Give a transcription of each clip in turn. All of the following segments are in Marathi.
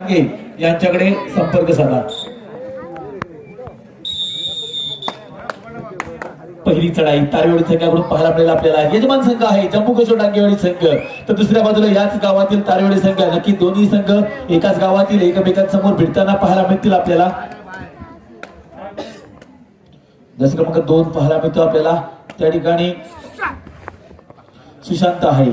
यांच्याकडे संपर्क साधा. पहिली चढाई तारवेळी संघाकडून पाहायला मिळेल आपल्याला. यजमान संघ आहे जम्मू कश्मीर डांगेवाडी संघ. तर दुसऱ्या बाजूला याच गावातील तारवेळी संघ नक्की दोन्ही संघ एकाच गावातील एकमेकांसमोर भिडताना पाहायला मिळतील आपल्याला. जसं क्रमांक दोन पाहायला मिळतो आपल्याला. त्या ठिकाणी सुशांत आहे.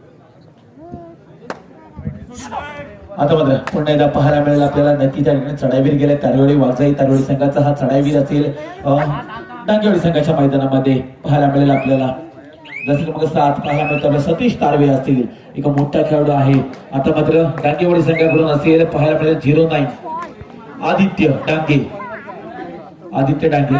आता मात्र पुन्हा एकदा पाहायला मिळेल आपल्याला नक्की त्या ठिकाणी चढाईवीर गेले तारवळी वाघजाई तारवळी संघाचा हा चढाईवीर असेल डांगेवाडी संघाच्या मैदानामध्ये पाहायला मिळेल आपल्याला. जसं की मग सात पाहायला मिळतो सतीश तारवे असतील. एक मोठा खेळाडू आहे. आता मात्र डांगेवाडी संघाकडून असेल पाहायला मिळेल झिरो नाईन. आदित्य डांगे. आदित्य डांगे.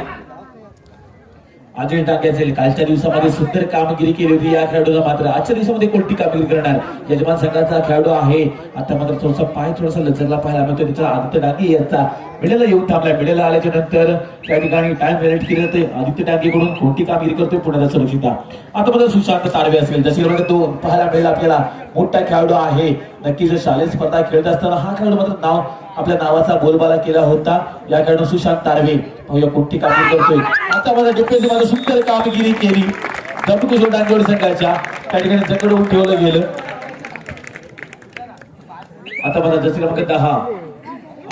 अजय डांगे असेल कालच्या दिवसामध्ये सुंदर कामगिरी केली होती. या खेळाडूला मात्र आजच्या दिवसामध्ये कोणती कामगिरी करणार? यजमान संघाचा खेळाडू आहे. आता मात्र थोडासा पाय थोडासा लचरला पाहायला मिळतो त्याचा आदित्य डांगे यांचा मिळेला येऊन थांबलाय. मिळेला आल्याच्यानंतर त्या ठिकाणी टाइम वेलेट केले जाते आदित्य टाकेकडून कोणती कामगिरी करतोय पुण्याचा सुरक्षिता आता मात्र सुशांत तारवे असेल. जशी क्रमांक तो पाहायला मिळेल आपल्याला. मोठा खेळाडू आहे. नक्कीच शालेय स्पर्धा खेळत असताना हा खेळाडू मात्र नाव आपल्या नावाचा बोलबाला केला होता. या खेळाडू सुशांत तारवे. कोणती कामगिरी करतोय. आता माझा डिफेन्समध्ये सुंदर कामगिरी केली. जम्मू जो डांगेवाडी संघाच्या. त्या ठिकाणी जकडून ठेवलं गेलं. आता माझा जसे क्रमांक दहा.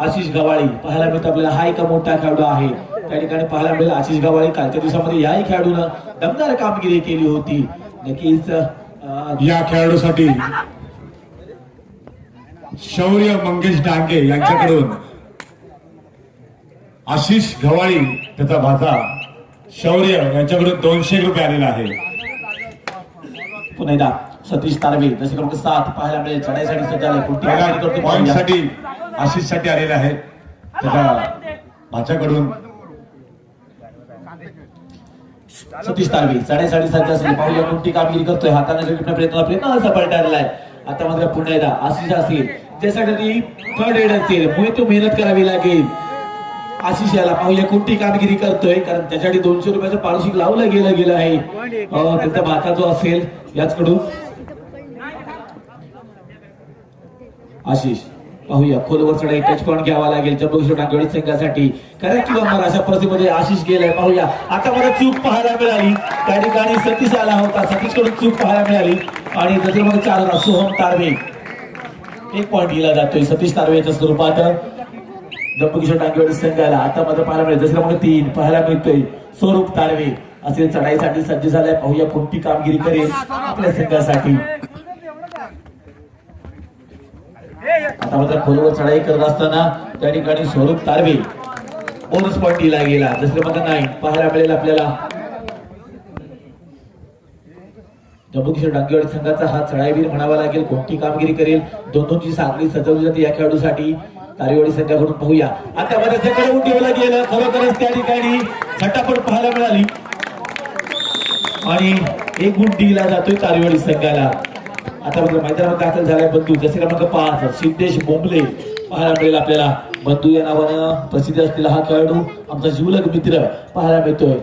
आशिष गवाळी. पाहायला मिळतो आपल्याला हा एक मोठा खेळाडू आहे. त्या ठिकाणी पाहायला मिळेल आशिष गवाळी. कालच्या दिवसामध्ये याही खेळाडूनं दमदार कामगिरी केली होती. नक्कीच या खेळाडूसाठी शौर्य मंगेश डांगे यांच्याकडून आशिष गवाळी त्याचा भाचा शौर्य यांच्याकडून दोनशे रुपये आलेला आहे. पुन्हा एकदा सतीश तारवे जसे क्रमांक सात पाहायला मिळेल. चढाईसाठी सज्ज पॉइंट पाहूया. साठी आशिषसाठी आलेला आहे त्याच्या माझ्याकडून सतीश तारवे साडेसाडेसातच्या सज्ज असेल. पाहूया कोणती कामगिरी करतोय. हाताने जिंकण्याचा प्रयत्न प्रयत्न असा आहे आता मात्र पुन्हा एकदा आशिष असेल. ज्यासाठी थर्ड एड असेल. मुळे तो मेहनत करावी लागेल. आशिष याला पाहूया कोणती कामगिरी करतोय? कारण त्याच्यासाठी दोनशे रुपयाचं पारितोषिक लावलं गेलं गेलं आहे. त्यांचा भाचा जो असेल याचकडून आशिष. पाहूया. खोलवरचा चढाई टच पॉईंट घ्यावा लागेल. जम्मू टांगेवाडी संघासाठी. कारण की बाबा अशा परिस्थितीमध्ये आशिष गेलाय. पाहूया. आता मला चूक पाहायला मिळाली. त्या ठिकाणी सतीश आला होता. सतीशकडून चूक पाहायला मिळाली. आणि जसे मग चार होता सोहम तारवे. एक पॉईंट दिला जातोय. सतीश तारवेच्या स्वरूपात. जम्मू किशोर संघाला. आता मात्र पाहायला मिळेल. जसं क्रमांक तीन. पाहायला मिळतोय. स्वरूप तारवे. असे चढाईसाठी सज्ज झालाय. पाहूया कोणती कामगिरी करेल आपल्या संघासाठी. आता मात्र खोलवर चढाई करत असताना त्या ठिकाणी स्वरूप तारवे बोनस पॉईंट दिला गेला. दुसरे मात्र नाही. पाहायला मिळेल आपल्याला. जम्मू किशोर डांगेवाडी संघाचा हा चढाईवीर म्हणावा लागेल कोणती कामगिरी करेल? दोन दोनची साखळी सजवली जाते या खेळाडूसाठी. तारेवाडी संघाकडून पाहूया. आता मध्ये जकडवून ठेवलं गेलं खरोखरच त्या ठिकाणी झटापट पाहायला मिळाली. आणि एक गुण दिला जातोय तारेवाडी संघाला. आता मात्र मैदानामध्ये दाखल झालाय बंधू. जसे क्रमांक पाच सिद्धेश बोंबले पाहायला मिळेल आपल्याला. बंधू या नावानं प्रसिद्ध असलेला हा खेळाडू आमचा जीवलग मित्र पाहायला मिळतोय.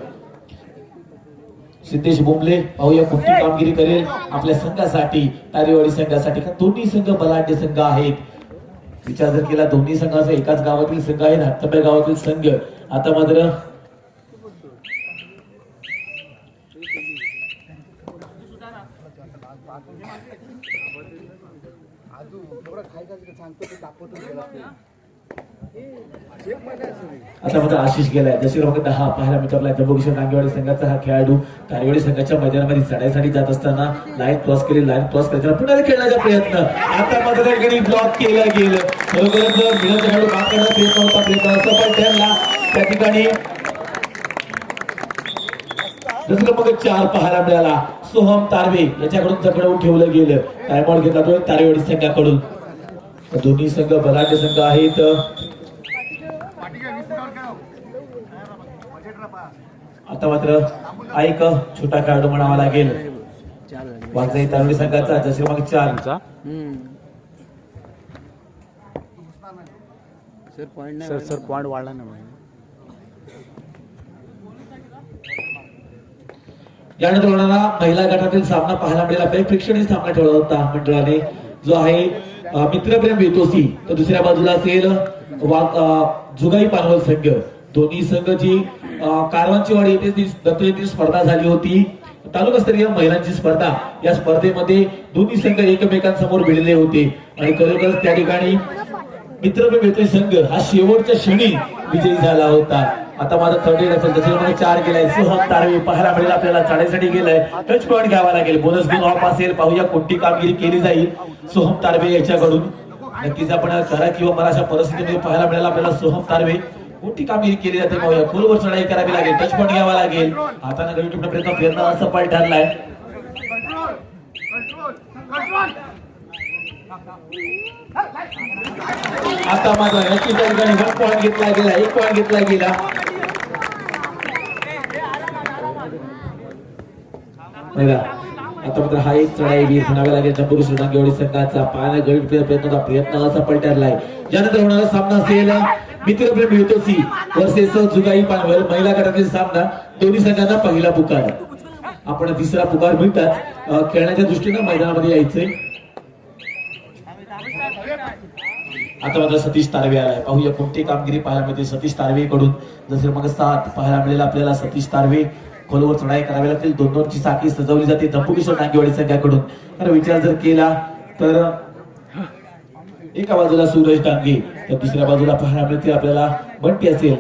सिद्धेश बोंबले पाहूया कोणती कामगिरी करेल आपल्या संघासाठी तारेवाडी संघासाठी. का दोन्ही संघ बलाढ्य संघ आहेत. विचार जर केला दोन्ही संघाचा एकाच गावातील संघ आहेत हत्तब्या गावातील संघ. आता मात्र आता मात्र आशिष गेलाय. जशी क्रमांक दहा पाहायला मिळतो आपला जम्मू किशोर नांगेवाडी संघाचा हा खेळाडू. तारेवाडी संघाच्या मैदानामध्ये चढाईसाठी जात असताना लाईन क्रॉस केली लाईन क्रॉस करायचा पुन्हा खेळण्याचा प्रयत्न. आता मात्र त्या ठिकाणी ब्लॉक केला गेलं. खरोखरच मिळत खेळाडू काम करण्याचा प्रयत्न होता प्रयत्न असं पण त्यांना त्या ठिकाणी दुसरं मग चार पाहायला मिळाला. सोहम तारवे याच्याकडून चकडवून ठेवलं गेलं. टायमॉल घेतला तो तारेवाडी संघाकडून. दोन्ही संघ बलाढ्य संघ आहेत. आता मात्र ऐक छोटा खेळाडू म्हणावा लागेल. वाघजाई तारवडी संघाचा जसे मग चार. सर सर पॉईंट वाढला ना यानंतर होणारा महिला गटातील सामना पाहायला मिळेल. प्रेक्षणीय सामना ठेवला होता मंडळाने जो आहे मित्रप्रेम वेतोसी तर दुसऱ्या बाजूला असेल जुगाई पानवल संघ. दोन्ही संघ जी कारवांचीवाडी येथे दत्त येथील स्पर्धा झाली होती. तालुकास्तरीय महिलांची स्पर्धा. या स्पर्धेमध्ये दोन्ही संघ एकमेकांसमोर भिडले होते. आणि खरोखरच त्या ठिकाणी मित्रप्रेम बेतोसी संघ. हा शेवटच्या क्षणी विजयी झाला होता. आता माझा थर्ड एड असेल त्याच्यामध्ये चार गेलाय सोहम तारवे पाहायला मिळेल आपल्याला चाळीसाठी गेलाय. टच पॉईंट घ्यावा लागेल. बोनस घेऊन ऑफ असेल. पाहूया कोणती कामगिरी केली जाईल. सोहम तारवे याच्याकडून. नक्कीच आपण करा किंवा मला अशा परिस्थितीमध्ये पाहायला मिळेल आपल्याला सोहम तारवे. कोणती कामगिरी केली जाते पाहूया. खोलवर चढाई करावी लागेल. टच पॉईंट घ्यावा लागेल. हाताने गडी टिपण्या प्रयत्न फिरणं असं पाय ठरलाय. आता माझा नक्की त्या ठिकाणी वन पॉईंट घेतला गेला एक पॉईंट घेतला गेला. बघा आता मात्र हा एक चढाई वीर म्हणावा लागेल. चंपूर श्रीरंगेवाडी संघाचा पाहायला गळीत प्रयत्न होता प्रयत्न असा पलटरलाय. ज्यानंतर होणारा सामना असेल मित्रप्रेम युतोसी वर्सेस जुगाई पानवल महिला गटातील सामना दोन्ही संघांना पहिला पुकार. आपण तिसरा पुकार मिळतात. खेळण्याच्या दृष्टीनं मैदानामध्ये यायचंय. आता मात्र सतीश तारवे आलाय. पाहूया कोणती कामगिरी पाहायला मिळते सतीश तारवे कडून जसे मग सात पाहायला मिळेल आपल्याला सतीश तारवे. खोलवर चढाई करावी लागतील दोन दोनची साखळी सजवली जाते. दंपुकिशोर नांगेवाडी संघाकडून तर विचार जर केला तर एका बाजूला सूरज डांगे तर दुसऱ्या बाजूला पाहायला मिळते आपल्याला बंटी असेल.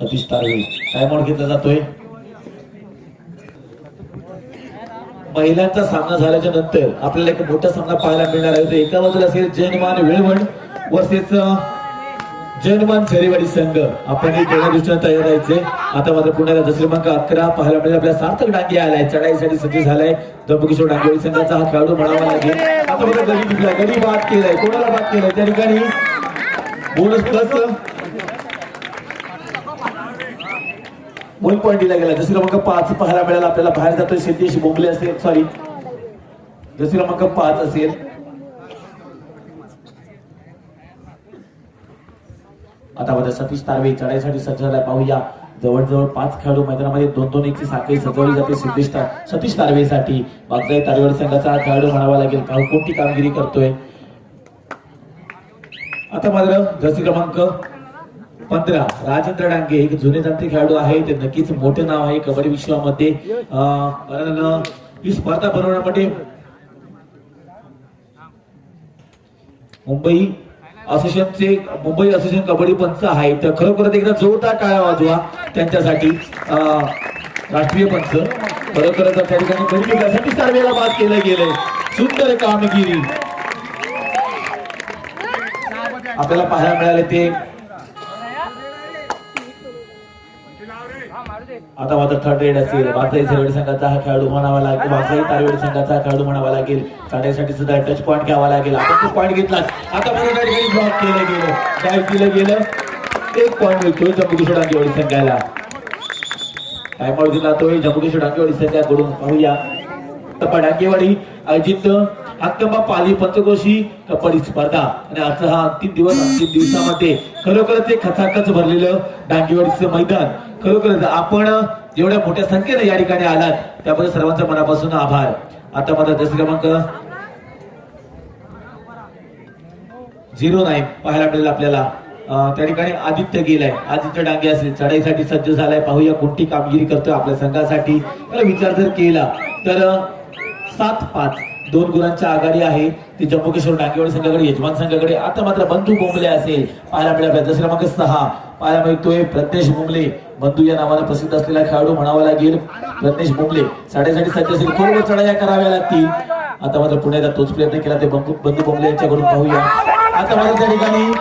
सतीश तारवे म्हणून घेतला जातोय? महिलांचा सामना झाल्याच्यानंतर आपल्याला एक मोठा सामना पाहायला मिळणार आहे. एका बाजूला असेल जैनमान वेळवण वर्सेस जैनमान झरेवाडी संघ. आपण हे खेळण्या तयार राहायचे. आता मात्र पुण्याला दस क्रमांक अकरा पाहायला मिळेल आपल्या सार्थक डांगे आलाय चढाईसाठी सज्ज झालाय. दबकिशोर डांगेवाडी संघाचा हा खेळाडू म्हणावा लागेल. आता मात्र गडी टिकला गडी बाद केलाय. कोणाला बाद केलाय? त्या ठिकाणी बोनस प्लस वन पॉईंट दिला गेला. जसे क्रमांक पाच पाहायला मिळेल. आपल्याला बाहेर जातोय. सिद्धेश बोंबले असेल. सॉरी जसे क्रमांक पाच असेल. आता बघा सतीश तारवे चढाईसाठी सज्ज झाला पाहूया. जवळजवळ पाच खेळाडू मैदानामध्ये दोन दोन एकची साखळी सजवली जाते. सिद्धेश सतीश तारवेसाठी बागजाई तारवेड संघाचा हा खेळाडू म्हणावा लागेल. का कोणती कामगिरी करतोय? आता मात्र जसे क्रमांक पंधरा. राजेंद्र डांगे एक जुने जाणते खेळाडू आहे ते नक्कीच मोठे नाव आहे कबड्डी विश्वामध्ये. कारण ही स्पर्धा बनवण्यामध्ये मुंबई असोसिएशनचे मुंबई असोसिएशन कबड्डी पंच आहे. तर खरोखर एकदा जोरदार टाळ्या वाजवा त्यांच्यासाठी अं, राष्ट्रीय पंच. खरोखरच त्या ठिकाणी गरीब बाद केलं गेलंय. सुंदर कामगिरी. आपल्याला पाहायला मिळाले ते आता मात्र थर्ड रेड असेल. वाघाई सरवडी संघाचा हा खेळाडू म्हणावा लागेल. वाघाई तारवडी संघाचा हा खेळाडू म्हणावा लागेल. काढण्यासाठी सुद्धा टच पॉईंट घ्यावा लागेल. आपण तो पॉईंट घेतला आता ब्लॉक केलं गेलं. काय केलं गेलं. एक पॉईंट मिळतोय जम्मू डांगेवाडी संघाला. टाइमआउट दिला तो? जम्मू किशोर डांगेवाडी संघाकडून पाहूया. टप्पा डांगेवाडी आयोजित हक्कंबा पाली पंचकोशी कबड्डी स्पर्धा. आणि आजचा हा अंतिम दिवस अंतिम दिवसामध्ये खरोखरच एक खचाखच भरलेलं डांगेवाडीचं मैदान. खरोखरच आपण जेवढ्या मोठ्या संख्येने या ठिकाणी आलात त्याबद्दल सर्वांचा मनापासून आभार. आता माझा दस क्रमांक झिरो नाईन पाहायला मिळेल आपल्याला. त्या ठिकाणी आदित्य गेलाय. आदित्य डांगे असेल. चढाईसाठी सज्ज झालाय. पाहूया कोणती कामगिरी करतोय आपल्या संघासाठी. त्याला विचार जर केला तर सात पाच दोन गुणांच्या आघाडी आहे. ती जम्मू काश्मीर डांगेवाडी संघाकडे यजमान संघाकडे. आता मात्र बंधू बोंबले असेल. पाहायला मिळाला दस क्रमांक सहा. पाहायला मिळतोय प्रज्ञेश बोंबले. बंधू या नावानं प्रसिद्ध असलेला खेळाडू म्हणावा लागेल. रत्नेश बोंबले साडेसाठी सज्ज असेल. पूर्व चढाया कराव्या लागतील? आता मात्र पुण्याचा तोच प्रयत्न केला ते बंधू बंधू बोंबले यांच्याकडून पाहूया. आता मात्र त्या ठिकाणी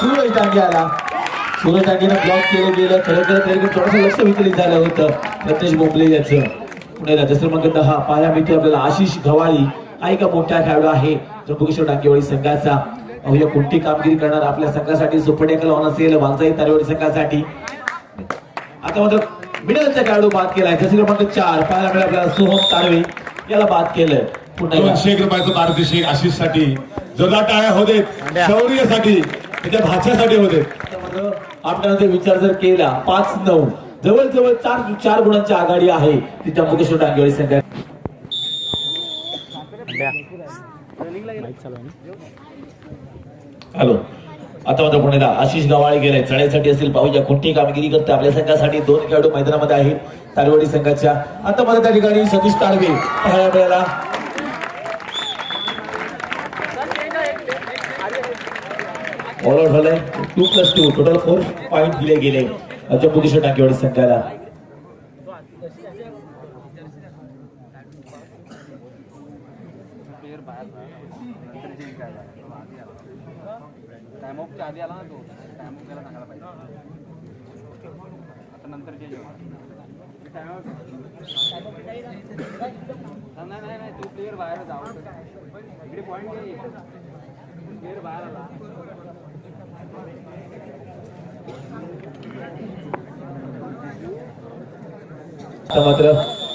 सूरज डांगे आला. सूरज डांगेनं ब्लॉक केलं गेलं. खरं खरं तरी थोडंसं लक्ष विचलित झालं होतं. रत्नेश बोंबले याचं. पुण्याला दुसरं मग दहा पाहायला मिळते आपल्याला आशिष घवाळी. हा एक मोठा खेळाडू आहे. त्र्यंबकेश्वर डांगेवाडी संघाचा. अवघ्या कोणती कामगिरी करणार आपल्या संघासाठी. सुपरटेकल ऑन असेल वांजाई तारेवाडी संघासाठी. आता मात्र मिडलचा खेळाडू बाद केलाय. दुसरी क्रमांक चार पाहायला मिळाला आपल्याला सोहम तारवे याला बाद केलंय. दोनशे एक रुपयाचं पारितोषिक आशिषसाठी जोरदार टाळ्या होते शौर्यसाठी त्याच्या भाच्यासाठी होते ते विचार जर केला पाच नऊ जवळजवळ चार चार गुणांची आघाडी आहे ती त्र्यंबकेश्वर डांगेवाडी संघात हॅलो. आता मात्र पुण्याला आशिष गवाळे गेले. चढाईसाठी असेल पाहूया. कोणती कामगिरी करते आपल्या संघासाठी दोन खेळाडू मैदानामध्ये आहेत. तारवाडी संघाच्या आता मात्र त्या ठिकाणी सतीश तारवे पाहायला मिळाला. ऑल आउट झालंय. Two plus two total four point दिले गेले. जम्मू टाकेवाडी संघाला. टाइमऑफच्या आधी आला ना तो टाइमऑफ त्याला सांगायला पाहिजे. आता नंतर चेंज नाही नाही नाही तो प्लेअर बाहेर जाऊ इकडे पॉईंट नाही प्लेअर बाहेर आला. मात्र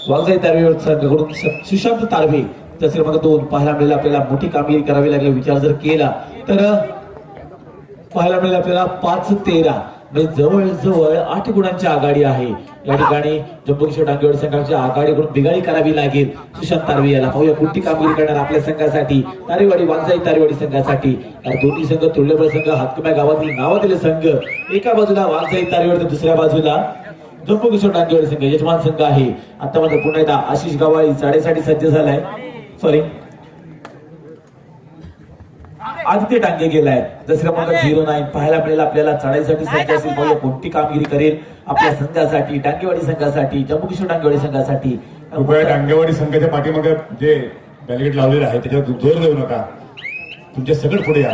वाघजाई तारवे संघाकडून सुशांत तारवे तसे क्रमांक दोन पाहायला मिळेल आपल्याला मोठी कामगिरी करावी लागली विचार जर केला तर पाहायला मिळेल आपल्याला पाच तेरा. म्हणजे जवळजवळ आठ गुणांची आघाडी आहे. या ठिकाणी जम्मू डांगेवाड डांगेवाडी संघाच्या आघाडीकडून बिघाडी करावी लागेल. सुशांत तारवी याला पाहूया. कोणती कामगिरी करणार आपल्या संघासाठी? तारेवाडी वांजाई तारेवाडी संघासाठी. या दोन्ही संघ तुळलेबळ संघ हातकम्या गावातील नावातील संघ. एका बाजूला वांजाई तारेवाडी तर दुसऱ्या बाजूला जम्मू किशोर डांगेवाडी संघ यजमान संघ आहे. आता मात्र पुन्हा एकदा आशिष गावाळी साडेसाठी सज्ज झालाय. सॉरी आदित्य डांगे गेलाय दुसऱ्या क्रमांक झिरो नाईन पाहायला मिळेल आपल्याला चढाईसाठी सज्ज असेल पाहूया कोणती कामगिरी करेल? आपल्या संघासाठी डांगेवाडी संघासाठी जम्मू किशोर डांगेवाडी संघासाठी. कृपया डांगेवाडी संघाच्या पाठीमागे जे बॅलिगेट लावलेलं आहे त्याच्यावर जोर देऊ नका. तुमचे सगळं पुढे या.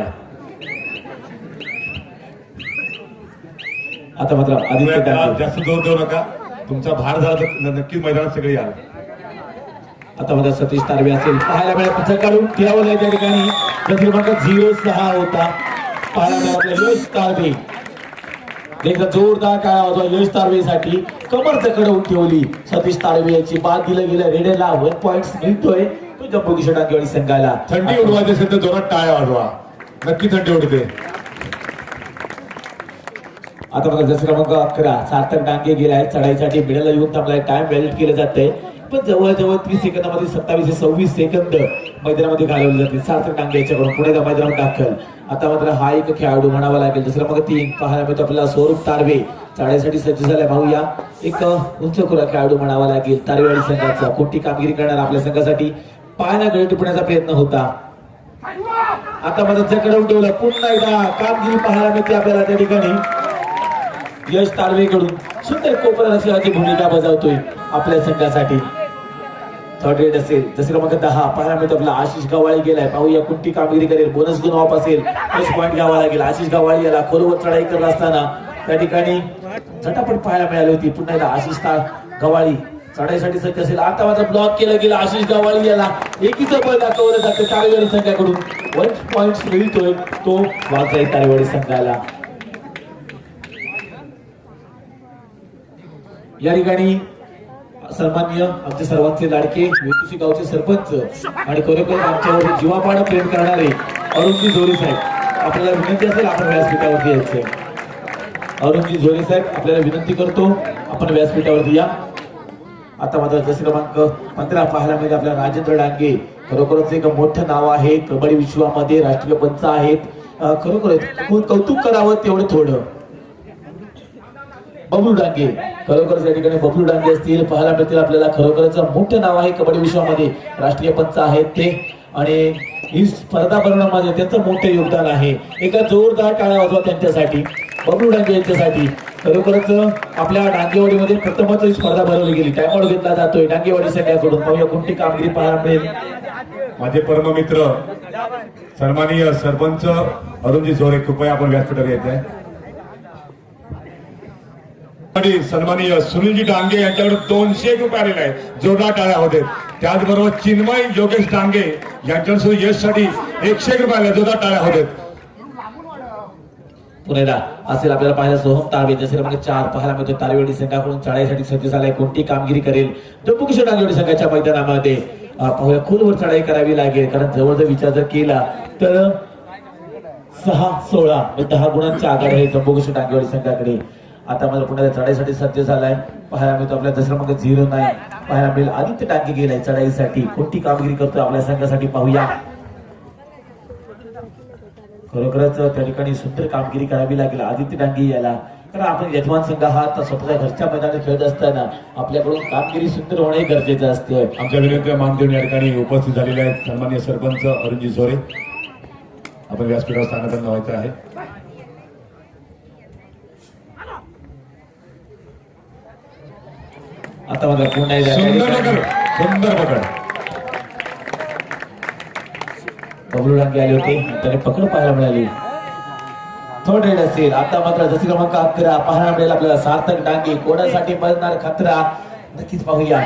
आता मात्र आदित्य डांगे जास्त जोर देऊ नका. तुमचा भार झाला तर नक्कीच मैदानात सगळे याल आता मात्र सतीश तारवे असेल पाहायला मिळेल. पथक काढून ठेवलंय त्या ठिकाणी. क्रमांक झिरो सहा होता. पाहायला मिळेल यश तारवे. एकदा जोरदार काय वाजवा यश तारवेसाठी. कमर चकडवून ठेवली. सतीश तारवे याची बाद दिलं गेलं. रेडेला वन पॉइंट मिळतोय. तो जम्मू किशोर डांगेवाडी संघाला. थंडी उडवायची असेल तर जोरात टाळ्या वाजवा. नक्की थंडी उडते. आता बघा जसं क्रमांक अकरा सार्थक डांगे गेलाय चढाईसाठी मिडलला येऊन थांबलाय. टाइम व्हॅलिड केलं जातंय. पण जवळजवळ तीस सेकंदामध्ये सत्तावीस ते सव्वीस सेकंद मैदानामध्ये घालवले जातील. सार्थक डांगे याच्याकडून पुणे त्या मैदानात दाखल. आता मात्र हा एक खेळाडू म्हणावा लागेल. दुसरा मग तीन. पाहायला मिळतो आपल्याला स्वरूप तारवे. चाळण्यासाठी सज्ज झालाय. भाऊया एक उंच खुरा खेळाडू म्हणावा लागेल. तारवेवाडी संघाचा. कोणती कामगिरी करणार आपल्या संघासाठी? पायाला गळी टिपण्याचा प्रयत्न होता. आता मात्र जकडवून ठेवलं. पुन्हा एकदा कामगिरी पाहायला मिळते आपल्याला त्या ठिकाणी. यश तारवेकडून. सुंदर कोपरा अशी भूमिका बजावतोय आपल्या संघासाठी. थर्ड रेड असेल. जसे क्रमांक दहा पाहायला मिळतो आपला आशिष गवाळी गेलाय. पाहूया कोणती कामगिरी करेल. बोनस गुण ऑफ असेल प्लस पॉईंट गावा लागेल आशिष गवाळी याला खोलवर चढाई करत असताना त्या ठिकाणी झटापट पाहायला मिळाली होती. पुन्हा एकदा आशिष ता गवाळी चढाईसाठी सज्ज असेल. आता माझा ब्लॉक केला गेलं. आशिष गवाळी याला एकीचं बळ दाखवलं जातं. तारेवाडी संघाकडून वन पॉईंट मिळतोय. तो वाचाय तारेवाडी संघाला. या ठिकाणी सन्मान्य आमचे सर्वांचे लाडके वेतुशी गावचे सरपंच आणि खरोखर आमच्यावर जीवापाड प्रेम करणारे अरुणजी जोरे साहेब आपल्याला विनंती असेल आपण व्यासपीठावरती यायचं. अरुणजी जोरे साहेब आपल्याला विनंती करतो आपण व्यासपीठावरती या आता माझा जसे क्रमांक पंधरा पाहायला मिळेल आपल्या राजेंद्र डांगे. खरोखरच एक मोठं नाव आहे कबड्डी विश्वामध्ये राष्ट्रीय पंच आहेत. खरोखरच खूप कौतुक करावं तेवढं थोडं. बबलू डांगे. खरोखरच या ठिकाणी बबलू डांगे असतील पाहायला मिळतील आपल्याला. खरोखरच मोठं नाव आहे कबड्डी विश्वामध्ये. राष्ट्रीय पंच आहेत ते. आणि ही स्पर्धा बनवण्यामध्ये त्यांचं मोठं योगदान आहे. एका जोरदार टाळ्या वाजवा त्यांच्यासाठी. बबलू डांगे यांच्यासाठी. खरोखरच आपल्या डांगेवाडीमध्ये प्रथमच ही स्पर्धा भरवली गेली. टायमआउट घेतला जातोय. डांगेवाडी सगळ्याकडून पाहूया. कोणती कामगिरी पाहायला मिळेल? माझे परममित्र सन्माननीय सरपंच अरुणजी जोरे कृपया आपण व्यासपीठावर येत आहे सन्माननीय सुनीलजी डांगे यांच्याकडे दोनशे एक रुपये आलेले आहेत. जोरदार टाळ्या होते. त्याचबरोबर चिन्मय योगेश डांगे यांच्याकडे यशसाठी एकशे एक रुपये आले जोरदार टाळ्या होते. पुणेला असेल आपल्याला पाहायला सोहम तारवे जसे म्हणजे चार पाहायला मिळतो तारवेडी संघाकडून चढाईसाठी सज्ज आहे कोणती कामगिरी करेल? जम्मू किशोर डांगेवाडी संघाच्या मैदानामध्ये. पाहूया खोलवर चढाई करावी लागेल. कारण जवळ जर विचार जर केला तर सहा सोळा दहा गुणांच्या आघाडी आहे जम्मू किशोर डांगेवाडी संघाकडे. आता मला पुण्याला चढाईसाठी सज्ज झालाय. पाहायला मिळतो आपल्या दुसरा मग झिरो नाही. पाहायला मिळेल आदित्य टांगे गेलाय चढाईसाठी. कोणती कामगिरी करतो आपल्या संघासाठी पाहूया. खरोखरच त्या ठिकाणी सुंदर कामगिरी करावी लागेल आदित्य डांगे याला. कारण आपण यजमान संघ हा आता स्वतःच्या घरच्या मैदानात खेळत असताना आपल्याकडून कामगिरी सुंदर होणे गरजेचं असते. आमच्या विनंती मान देऊन या ठिकाणी उपस्थित झालेले आहेत. सन्मान्य सरपंच अरुणजी सोरे आपण व्यासपीठावर स्थानापन्न व्हायचं आहे. आता सुंदर पकड सुंदर पकड बबलू डांगे आले होते. त्याने पकड पाहायला मिळाली. थर्ड रेड असेल. आता मात्र जसे क्रमांक अकरा पाहायला मिळेल आपल्याला सार्थक डांगे. कोणासाठी बसणार खतरा? नक्कीच पाहूया.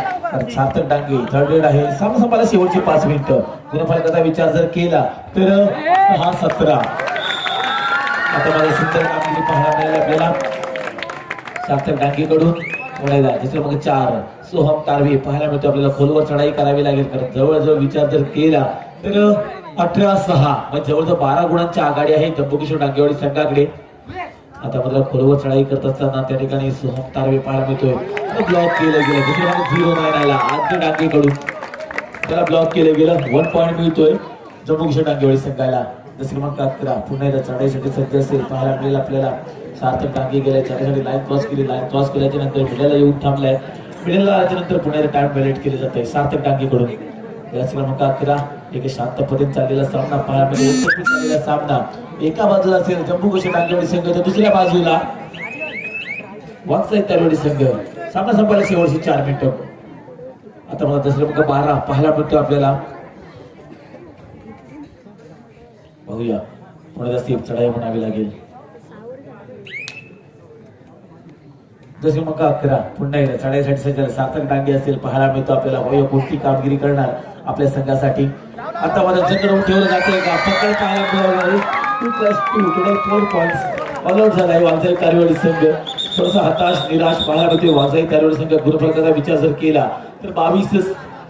सार्थक डांगे थर्ड रेड आहे. सामना संपायला शेवटची पाच मिनिटं. गुणफलकाचा विचार जर केला तर हा सतरा. आता मला सुंदर कामगिरी पाहायला मिळाली आपल्याला. सार्थक डांगेकडून. पुण्याला दुसरं मग चार. सोहम तारवी पाहायला मिळतो आपल्याला. खोलवर चढाई करावी लागेल. कारण जवळजवळ विचार जर केला तर अठरा सहा. म्हणजे जवळजवळ बारा गुणांची आघाडी आहे जम्मू किशोर डांगेवाडी संघाकडे. आता मला खोलवर चढाई करत असताना त्या ठिकाणी सोहम तारवे पाहायला मिळतोय. ब्लॉक केलं गेलं. दुसरं मग झिरो नाईन आला आद्य डांगेकडून त्याला ब्लॉक केलं गेलं. वन पॉईंट मिळतोय जम्मू किशोर डांगेवाडी संघाला. जसं क्रमांक अकरा. पुन्हा एकदा चढाईसाठी सज्ज असेल. पाहायला मिळेल आपल्याला. सार्थक डांगे गेले चढाईसाठी लाईन क्रॉस केली लाईन क्रॉस केल्याच्यानंतर मिडलला येऊन थांबलाय. मिडलला नंतर पुन्हा टाइम बॅलेट केले जाते सार्थक डांगेकडून जसं क्रमांक अकरा एक शांत पद्धतीने चाललेला सामना पाहायला चाललेला सामना. एका बाजूला असेल जम्मू किशोर टांगेवाडी संघ तर दुसऱ्या बाजूला वाचलाय त्यावेळी संघ. सामना संपायला शेवटची चार मिनिटं. आता मला दसरा मग बारा पाहायला मिळतो आपल्याला. बघूया. पुढे जास्त चढाई म्हणावी लागेल. जसे मग अकरा? पुन्हा एकदा चढाईसाठी सज्ज सार्थक डांगे असेल पाहायला मिळतो आपल्याला होय कोणती कामगिरी करणार आपल्या संघासाठी. आता मला चंद्र ठेवलं जाते का फक्त पाहायला मिळालं two plus two total four point all out आहे वांजाई कारवाडी संघ. थोडासा हताश निराश पाहायला मिळते वांजाई कारवाडी संघ. गुरुफलकाचा विचार जर केला तर बावीस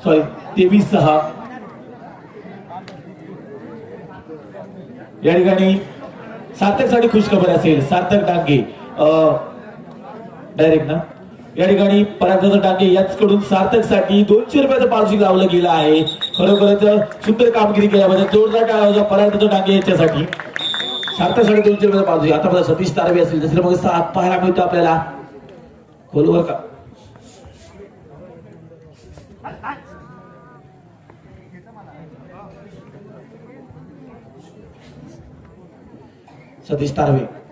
सॉरी तेवीस सहा. या ठिकाणी सार्थकसाठी खुशखबर असेल सार्थक डांगे. डायरेक्ट ना? या ठिकाणी परागदादा टाके याचकडून सार्थकसाठी दोनशे रुपयाचं पावशी लावलं गेलं आहे. खरोखरच सुंदर कामगिरी केल्याबद्दल जोरदार टाळा होता परागदादा डांगे याच्यासाठी. सार्थकसाठी दोनशे रुपयाचं पावसिंग आता मला सतीश तारवे असेल जसं मग सात पाहायला मिळतो आपल्याला. खोलवर का? सतीश तारवे.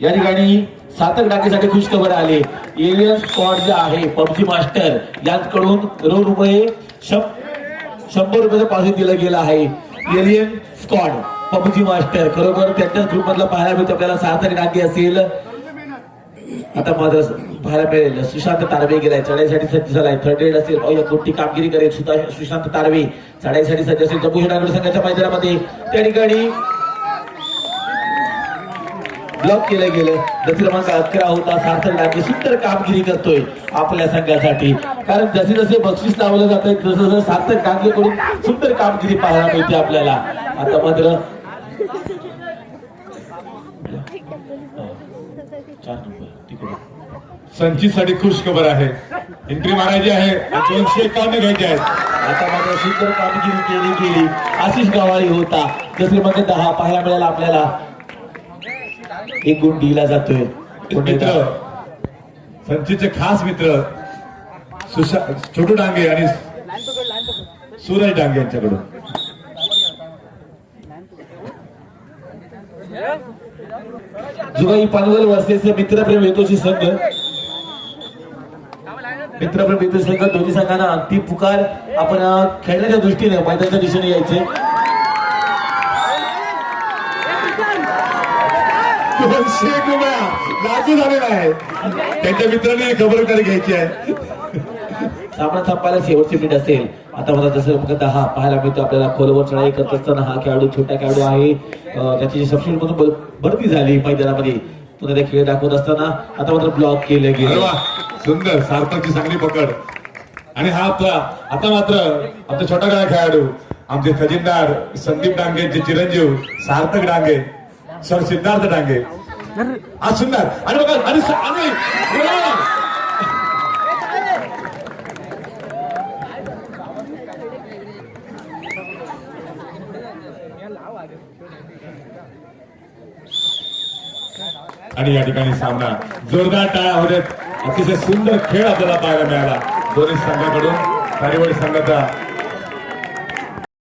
या ठिकाणी सातक डाकेसाठी खुश खबर आले. एलियन स्कॉड जे आहे पबजी मास्टर यांकडून दोन रुपये शंभर रुपयाचं पावती दिलं गेलं आहे. एलियन स्कॉड पबजी मास्टर खरोखर त्यांच्याच ग्रुपमधला पाहायला मिळतो. आपल्याला सार्थक डाके असेल. आता मात्र पाहायला मिळेल. सुशांत तारवे गेलाय. चढाईसाठी सज्ज झालाय. थर्ड एड असेल. कोणती कामगिरी करेल सुद्धा सुशांत तारवे. चढाईसाठी सज्ज असेल जम्मू डांगडी संघाच्या मैदानामध्ये. त्या ठिकाणी ब्लॉक केलं गेलं. जसे क्रमांक अकरा होता सार्थक डाके सुंदर कामगिरी करतोय आपल्या संघासाठी. कारण जसे जसे बक्षीस लावलं जात आहे तसं जसं सार्थक डाकेकडून सुंदर कामगिरी पाहायला मिळते आपल्याला. आता मात्र चार नंबर. संचितसाठी खुश खबर आहे. एंट्री मारायची आहे. दोनशे घ्यायचे आहेत. आता मात्र सुंदर कामगिरी केली गेली आशिष गवाळी होता. जसे मग दहा पाहायला मिळाला आपल्याला. एक गुण दिला जातोय. मित्र. संचितचे खास मित्र सुशा छोटू डांगे आणि सूरज डांगे यांच्याकडून. जुगाई पानवल वर्सेस मित्रप्रेम हेतोशी संघ. मित्रप्रेम हेतोशी संघ दोन्ही संघांना अंतिम पुकार आपण खेळण्याच्या दृष्टीने मैदानाच्या दिशेने यायचे. दोनशे रुपया लागू झालेला आहे. त्यांच्या मित्राने खबरदारी घ्यायची आहे. सामना संपायला शेवटची मिनिट असेल. आता मला जसं बघत दहा पाहायला मिळतो आपल्याला खोलवर चढाई करत असताना हा खेळाडू छोटा खेळाडू आहे. त्याची सबसिडी म्हणून ब- भरती झाली मैदानामध्ये. पुन्हा ते खेळ दाखवत असताना आता मात्र ब्लॉक केले गेले. सुंदर सार्थकची चांगली पकड. आणि हा आपला आता मात्र आमचा छोटा काय खेळाडू आमचे खजिनदार संदीप डांगेचे चिरंजीव सार्थक डांगे सर सिद्धार्थ डांगे. हा सुंदर. आणि बघा आणि आणि या ठिकाणी सामना जोरदार टाळ्या होत्यात अतिशय सुंदर खेळ आपल्याला पाहायला मिळाला. दोन्ही संघाकडून कार्यवाही संघाचा